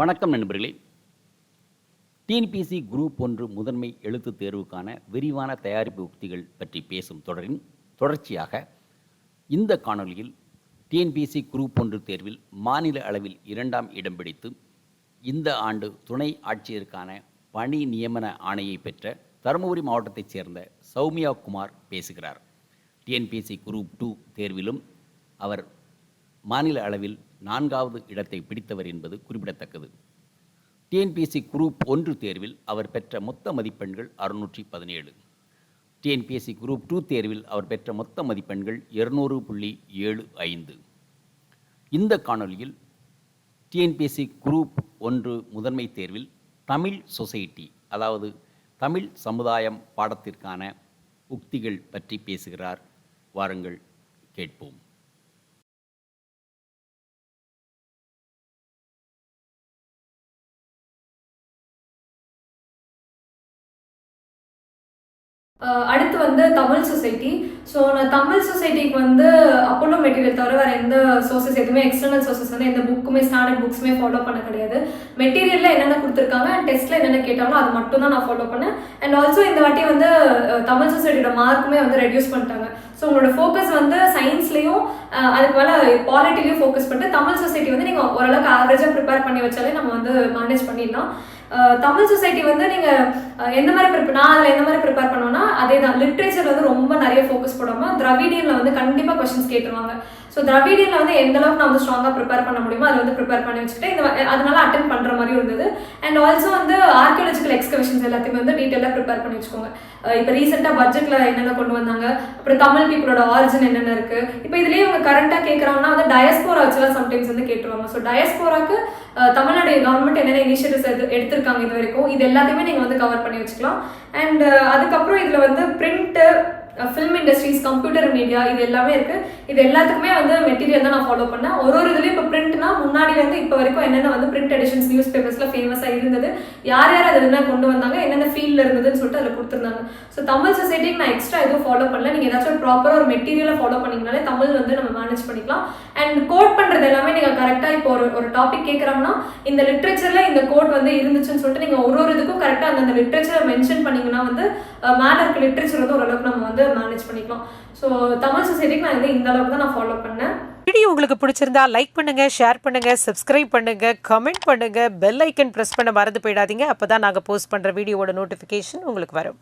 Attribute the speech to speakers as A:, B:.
A: வணக்கம் நண்பர்களே. TNPSC group ஒன்று முதன்மை எழுத்துத் தேர்வுக்கான விரிவான தயாரிப்பு உக்திகள் பற்றி பேசும் தொடரின் தொடர்ச்சியாக இந்த காணொலியில் டிஎன்பிசி குரூப் ஒன்று தேர்வில் மாநில அளவில் இரண்டாம் இடம் பிடித்து இந்த ஆண்டு துணை ஆட்சியருக்கான பணி நியமன ஆணையை பெற்ற தருமபுரி மாவட்டத்தைச் சேர்ந்த சௌமியா குமார் பேசுகிறார். டிஎன்பிசி குரூப் டூ தேர்விலும் அவர் மாநில அளவில் நான்காவது இடத்தை பிடித்தவர் என்பது குறிப்பிடத்தக்கது. டிஎன்பிஎஸ்சி குரூப் ஒன்று தேர்வில் அவர் பெற்ற மொத்த மதிப்பெண்கள் அறுநூற்றி பதினேழு. டிஎன்பிஎஸ்சி குரூப் டூ தேர்வில் அவர் பெற்ற மொத்த மதிப்பெண்கள் இருநூறு புள்ளி ஏழு ஐந்து. இந்த காணொளியில் டிஎன்பிஎஸ்சி குரூப் ஒன்று முதன்மை தேர்வில் தமிழ் சொசைட்டி அதாவது தமிழ் சமுதாயம் பாடத்திற்கான உக்திகள் பற்றி பேசுகிறார். வாருங்கள் கேட்போம்.
B: அடுத்து வந்து தமிழ் சொசைட்டி. ஸோ நான் தமிழ் சொசைட்டிக்கு வந்து அப்போலோ மெட்டீரியல் தவிர வேறு எந்த சோர்சஸ் எதுவுமே எக்ஸ்டர்னல் சோர்சஸ் வந்து எந்த புக்குமே ஸ்டாண்டர்ட் புக்ஸுமே ஃபாலோ பண்ண கிடையாது. மெட்டீரியலில் என்னென்ன கொடுத்துருக்காங்க அண்ட் டெஸ்ட்டில் என்னென்ன கேட்டாங்களோ அது மட்டும் தான் நான் ஃபாலோ பண்ணேன். அண்ட் ஆல்சோ இந்த வாட்டி வந்து தமிழ் சொசைட்டியோட மார்க்குமே வந்து ரெடியூஸ் பண்ணிட்டாங்க. ஸோ உங்களோட ஃபோக்கஸ் வந்து சயின்ஸ்லேயும் அதுக்கு மேலே பாலிட்டிலையும் ஃபோக்கஸ் பண்ணிட்டு தமிழ் சொசைட்டி வந்து நீங்கள் ஓரளவுக்கு ஆவரேஜாக ப்ரிப்பேர் பண்ணி வச்சாலே நம்ம வந்து மேனேஜ் பண்ணிடலாம். தமிழ் சொசைட்டி வந்து நீங்கள் எந்த மாதிரி ப்ரிப்பேர் நான் அதில் எந்த மாதிரி ப்ரிப்பேர் பண்ணுவேன்னா அதே தான் லிட்ரேச்சர் வந்து ரொம்ப நிறைய ஃபோக்கஸ் போடாமல் திராவிடியனில் வந்து கண்டிப்பாக கொஷின்ஸ் கேட்டுருவாங்க. ஸோ திராவிடியனில் வந்து எந்த அளவுக்கு நான் வந்து ஸ்ட்ராங்காக ப்ரிப்பேர் பண்ண முடியுமோ அதை வந்து ப்ரிப்பேர் பண்ணி வச்சுக்கிட்டு இந்த அதனால அட்டன் பண்ணுற மாதிரி இருந்தது. அண்ட் ஆல்சோ வந்து ஆர்கியாலஜிக்கல் எக்ஸ்கவேஷன்ஸ் எல்லாத்தையுமே வந்து டீட்டெயிலாக ப்ரிப்பேர் பண்ணி வச்சுக்கோங்க. இப்போ ரீசெண்டாக பட்ஜெட்டில் என்னென்ன கொண்டு வந்தாங்க? அப்புறம் தமிழ் பீப்புளோட ஆரிஜின் என்னென்ன இருக்குது இப்போ இதுலேயே அவங்க கரண்ட்டாக கேட்குறாங்கன்னா வந்து டயஸ்போரா வச்சுலாம் சம்டைம்ஸ் வந்து கேட்டுருவாங்க. ஸோ டயஸ்போராக்கு தமிழ்நாடு கவர்மெண்ட் என்னென்ன இனிஷியேட்டிவ்ஸ் எடுத்து கொடுத்துருக்காங்க இது வரைக்கும். இது எல்லாத்தையுமே நீங்கள் வந்து கவர் பண்ணி வச்சுக்கலாம். அண்ட் uh, அதுக்கப்புறம் இதில் வந்து print film industries computer media இது எல்லாமே இருக்கு. இது எல்லாத்துக்குமே வந்து மெட்டீரியல் தான் நான் ஃபாலோ பண்ணேன். ஒரு ஒரு இதுலேயும் இப்போ பிரிண்ட்னா முன்னாடி வந்து இப்போ வரைக்கும் என்னென்ன வந்து பிரிண்ட் எடிஷன்ஸ் நியூஸ் பேப்பர்ஸ்ல ஃபேமஸாக இருந்தது யார் யார் அது என்ன கொண்டு வந்தாங்க என்னென்ன ஃபீல்டில் இருந்ததுன்னு சொல்லிட்டு அதில் கொடுத்துருந்தாங்க. ஸோ தமிழ் சொசைட்டிக்கு நான் எக்ஸ்ட்ரா எதுவும் ஃபாலோ பண்ணல. நீங்கள் ஏதாச்சும் ஒரு ப்ராப்பராக ஒரு மெட்டீரியலை ஃபாலோ பண்ணிங்கனாலே தமிழ் வந்து நம்ம மேனேஜ் பண்ணிக்கலாம். அண்ட் கோட் பண்ணுறது எல்லாமே நீங்கள் கரெக்டாக இப்போ ஒரு ஒரு டாபிக் கேட்குறாங்கன்னா இந்த லிட்ரேச்சரில் இந்த கோட் வந்து இருந்துச்சுன்னு சொல்லிட்டு நீங்கள் ஒரு ஒரு இதுக்கும் கரெக்டாக அந்த லிட்ரேச்சரை மென்ஷன் பண்ணீங்கன்னா வந்து அஹ், இருக்க லிட்ரேச்சர் வந்து ஓரளவுக்கு நம்ம வந்து மேனேஜ் பண்ணிக்கலாம். ஸோ தமிழ் சொசைட்டிக்கு நான் வந்து இந்த அளவுக்கு தான் நான் ஃபாலோ பண்ணேன்.
C: வீடியோ உங்களுக்கு பிடிச்சிருந்தா லைக் பண்ணுங்க ஷேர் பண்ணுங்க சப்ஸ்கிரைப் பண்ணுங்க கமெண்ட் பண்ணுங்க பெல் ஐக்கன் பிரஸ் பண்ண மறந்து போயிடாதீங்க. அப்பதான் நாங்க போஸ்ட் பண்ற வீடியோவோட நோட்டிபிகேஷன் உங்களுக்கு வரும்.